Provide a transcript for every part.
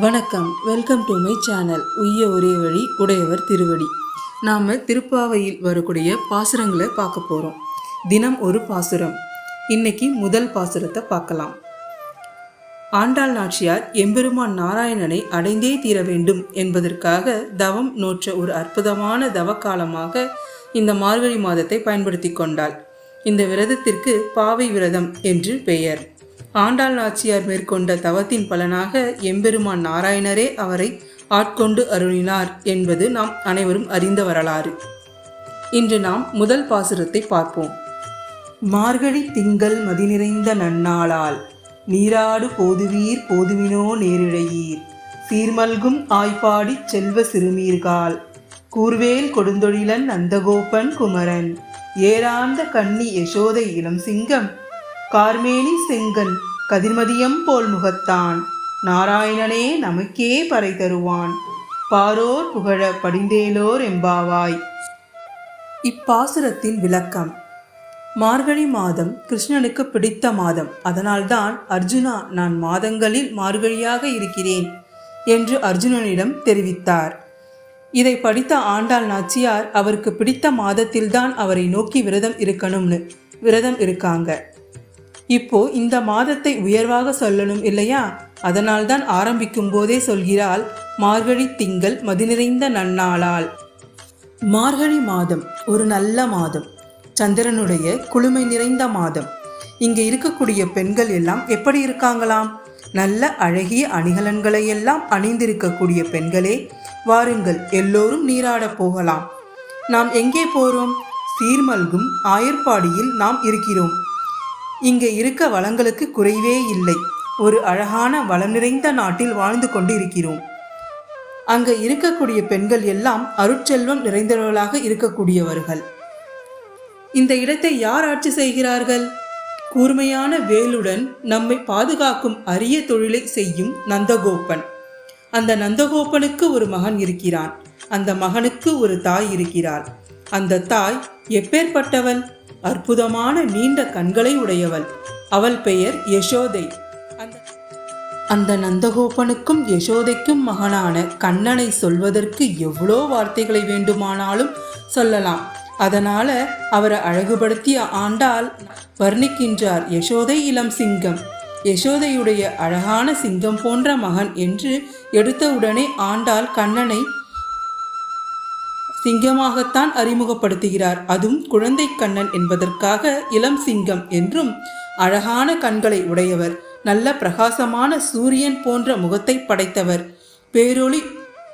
வணக்கம். Welcome to my channel உய்ய ஒரே வழி உடையவர் திருவடி. நாம் திருப்பாவையில் வரக்கூடிய பாசுரங்களை பார்க்க போகிறோம் தினம் ஒரு பாசுரம். இன்னைக்கு முதல் பாசுரத்தை பார்க்கலாம். ஆண்டாள் நாச்சியார் எம்பெருமான் நாராயணனை அடைந்தே தீர வேண்டும் என்பதற்காக தவம் நோற்ற ஒரு அற்புதமான தவக்காலமாக இந்த மார்கழி மாதத்தை பயன்படுத்தி கொண்டாள். இந்த விரதத்திற்கு பாவை விரதம் என்று பெயர். ஆண்டாள் நாச்சியார் மேற்கொண்ட தவத்தின் பலனாக எம்பெருமான் நாராயணரே அவரை ஆட்கொண்டு அருளினார் என்பது நாம் அனைவரும் அறிந்த வரலாறு. இன்று நாம் முதல் பாசுரத்தை பார்ப்போம். மார்கழி திங்கள் மதி நிறைந்த நன்னாளால் நீராடு போதுவீர் போதுவினோ நேரிழையீர். சீர்மல்கும் ஆய்ப்பாடி செல்வ சிறுமீர்கால் கூர்வேல் கொடுந்தொழிலன் நந்தகோபன் குமரன். ஏராந்த கண்ணி யசோதை இளம் சிங்கம் கார்மேனி செங்கன் கதிர்மதியம் போல் முகத்தான். நாராயணனே நமக்கே பறை தருவான். பாரோர் புகழ படிந்தேலோர் எம்பாவாய். இப்பாசுரத்தின் விளக்கம். மார்கழி மாதம் கிருஷ்ணனுக்கு பிடித்த மாதம். அதனால்தான் அர்ஜுனா நான் மாதங்களில் மார்கழியாக இருக்கிறேன் என்று அர்ஜுனனிடம் தெரிவித்தார். இதை படித்த ஆண்டாள் நாச்சியார் அவருக்கு பிடித்த மாதத்தில்தான் அவரை நோக்கி விரதம் இருக்கணும்னு விரதம் இருக்காங்க. இப்போ இந்த மாதத்தை உயர்வாக சொல்லணும் இல்லையா? அதனால்தான் ஆரம்பிக்கும் போதே சொல்கிறாள் மார்கழி திங்கள் மதிநிறைந்த நன்னாளால். மார்கழி மாதம் ஒரு நல்ல மாதம். சந்திரனுடைய குளுமை நிறைந்த மாதம். இங்கே இருக்கக்கூடிய பெண்கள் எல்லாம் எப்படி இருக்காங்களாம்? நல்ல அழகிய அணிகலன்களை எல்லாம் அணிந்திருக்கக்கூடிய பெண்களே வாருங்கள் எல்லோரும் நீராடப் போகலாம். நாம் எங்கே போறோம்? சீர்மல்கும் ஆயர்பாடியில் நாம் இருக்கிறோம். இங்கே இருக்க வளங்களுக்கு குறைவே இல்லை. ஒரு அழகான வளம் நிறைந்த நாட்டில் வாழ்ந்து கொண்டு இருக்கிறோம் அங்கே இருக்கக்கூடிய பெண்கள் எல்லாம் அருட்செல்வம் நிறைந்தவர்களாக இருக்கக்கூடியவர்கள். இந்த இடத்தை யார் ஆட்சி செய்கிறார்கள்? கூர்மையான வேலுடன் நம்மை பாதுகாக்கும் அரிய தொழிலை செய்யும் நந்தகோபன். அந்த நந்தகோபனுக்கு ஒரு மகன் இருக்கிறான். அந்த மகனுக்கு ஒரு தாய் இருக்கிறாள். அந்த தாய் எப்பேற்பட்டவள் அற்புதமான நீண்ட கண்களை உடையவள். அவள் பெயர் யசோதை. அந்த அந்த நந்தகோபனுக்கும் யசோதைக்கும் மகனான கண்ணனை சொல்வதற்கு எவ்வளோ வார்த்தைகளை வேண்டுமானாலும் சொல்லலாம். அதனால அவரை அழகுபடுத்திய ஆண்டால் வர்ணிக்கின்றார் யசோதை இளம் சிங்கம். யசோதையுடைய அழகான சிங்கம் போன்ற மகன் என்று எடுத்தவுடனே ஆண்டாள் கண்ணனை சிங்கமாகத்தான் அறிமுகப்படுத்துகிறார். அதுவும் குழந்தை கண்ணன் என்பதற்காக இளம் சிங்கம் என்றும் அழகான கண்களை உடையவர் நல்ல பிரகாசமான சூரியன் போன்ற முகத்தை படைத்தவர் பேரொளி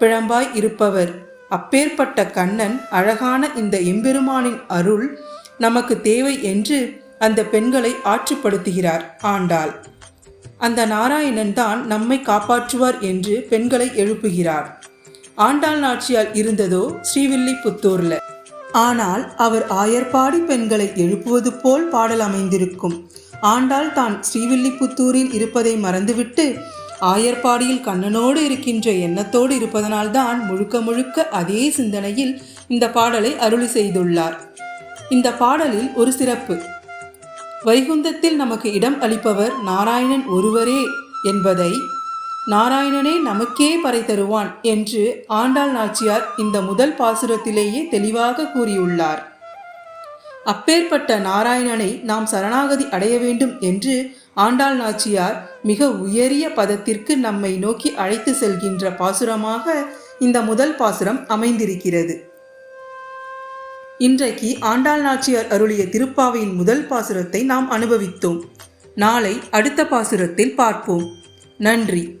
பிழம்பாய் இருப்பவர். அப்பேற்பட்ட கண்ணன் அழகான இந்த எம்பெருமானின் அருள் நமக்கு தேவை என்று அந்த பெண்களை ஆற்றுப்படுத்துகிறார் ஆண்டாள். அந்த நாராயணன் தான் நம்மை காப்பாற்றுவார் என்று பெண்களை எழுப்புகிறார். ஆண்டாள் நாச்சியால் இருந்ததோ ஸ்ரீவில்லிபுத்தூர்ல. ஆனால் அவர் ஆயர்பாடி பெண்களை எழுப்புவது போல் பாடல் அமைந்திருக்கும். ஆண்டாள் தான் ஸ்ரீவில்லிபுத்தூரில் இருப்பதை மறந்துவிட்டு ஆயர்பாடியில் கண்ணனோடு இருக்கின்ற எண்ணத்தோடு இருப்பதனால்தான் முழுக்க முழுக்க அதே சிந்தனையில் இந்த பாடலை அருளி செய்துள்ளார். இந்த பாடலில் ஒரு சிறப்பு. வைகுந்தத்தில் நமக்கு இடம் அளிப்பவர் நாராயணன் ஒருவரே என்பதை நாராயணனே நமக்கே பறை தருவான் என்று ஆண்டாள் நாச்சியார் இந்த முதல் பாசுரத்திலேயே தெளிவாக கூறியுள்ளார். அப்பேற்பட்ட நாராயணனை நாம் சரணாகதி அடைய வேண்டும் என்று ஆண்டாள் நாச்சியார் மிக உயரிய பதத்திற்கு நம்மை நோக்கி அழைத்து செல்கின்ற பாசுரமாக இந்த முதல் பாசுரம் அமைந்திருக்கிறது. இன்றைக்கு ஆண்டாள் நாச்சியார் அருளிய திருப்பாவையின் முதல் பாசுரத்தை நாம் அனுபவித்தோம். நாளை அடுத்த பாசுரத்தில் பார்ப்போம். நன்றி.